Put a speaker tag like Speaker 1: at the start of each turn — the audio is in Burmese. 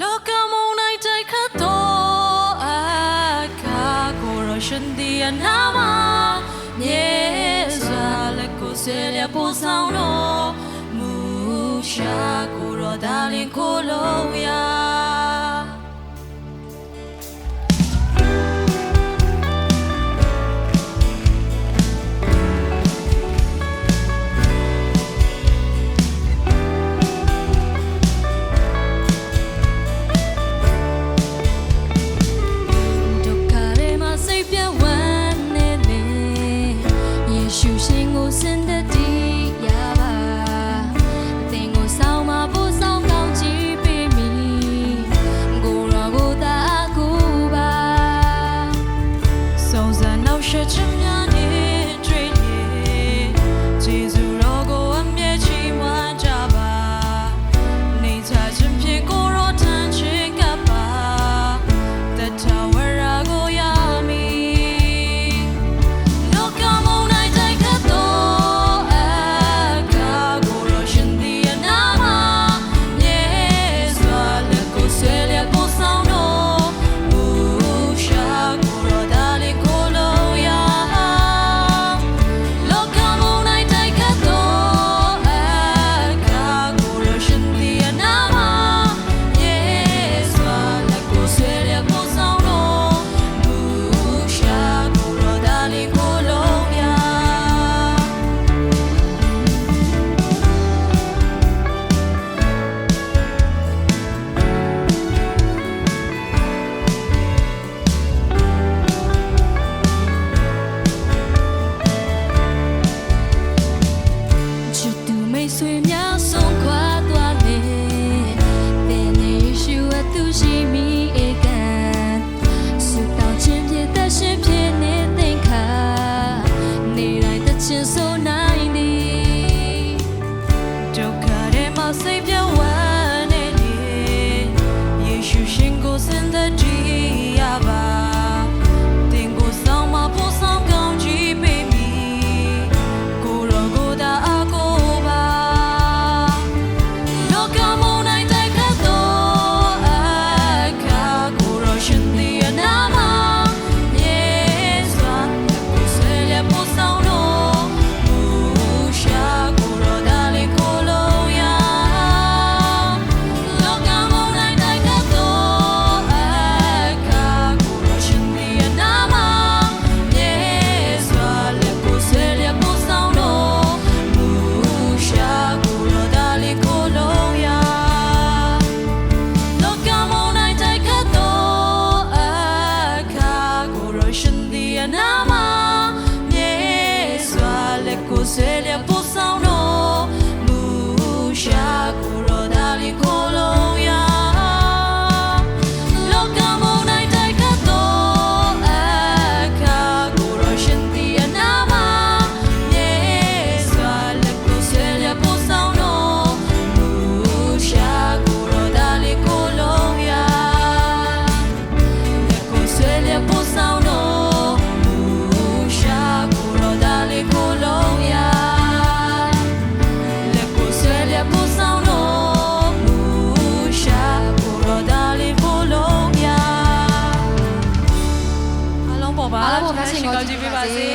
Speaker 1: လောကမုန်နိုင်တိုက်ခတ်တော့အခါကိုရရှင်ဒီအနာမမြေစွာလက်ကိုဆယ်ရပူဆောင်တော့မူရှာကိုရဒါလင်ကိုလိုရာ 비춰주면 ချင်းဆိုနာ
Speaker 2: बार, बार
Speaker 1: होना सिंगल जी भी बाजी